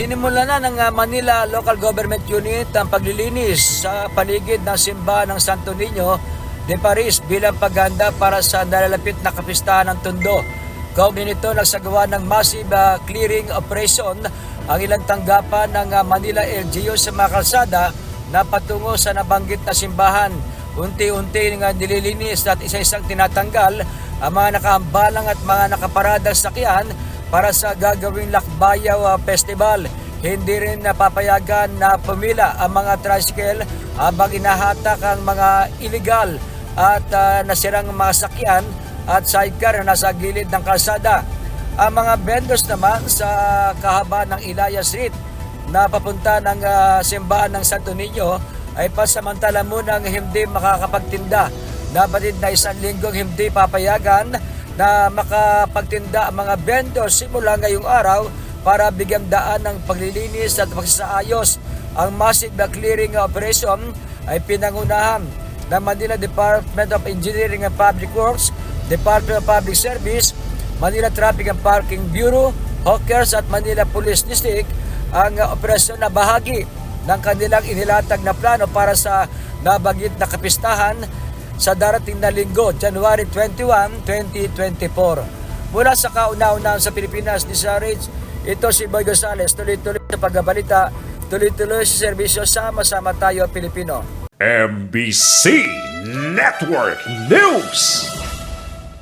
Sinimula na ng uh, Manila Local Government Unit ang paglilinis sa paligid ng simbahan ng Santo Niño de Paris bilang paghanda para sa nalalapit na kapistahan ng Tondo. Kaugnay nito, nagsagawa ng massive uh, clearing operation ang ilang tanggapan ng uh, Manila LGU sa mga kalsada na patungo sa nabanggit na simbahan. Unti-unti nga nililinis at isa-isang tinatanggal ang mga nakaambalang at mga nakaparadang sakyan para sa gagawing Lakbayaw uh, Festival. Hindi rin napapayagan na pumila ang mga tricycle habang inahatak ang mga illegal at uh, nasirang mga sakyan at sidecar na nasa gilid ng kalsada. Ang mga vendors naman sa kahaba ng Ilaya Street na papunta ng ah, simbahan ng Santo Niño ay pasamantala munang hindi makakapagtinda. Dapat na isang linggong hindi papayagan na makapagtinda ang mga vendors simula ngayong araw para bigyan daan ng paglilinis at pagsasaayos. Ang massive na clearing operation ay pinangunahan ng Manila Department of Engineering and Public Works, Department of Public Service, Manila Traffic and Parking Bureau, Hawkers at Manila Police District ang operasyon na bahagi ng kanilang inilatag na plano para sa nabagit na kapistahan sa darating na linggo, January 21, 2024. Mula sa kauna-unahan sa Pilipinas, ni Sarich, ito si Boy Gonzales, tuloy-tuloy sa pagbabalita, tuloy-tuloy sa serbisyo, sama-sama tayo Pilipino. MBC Network News.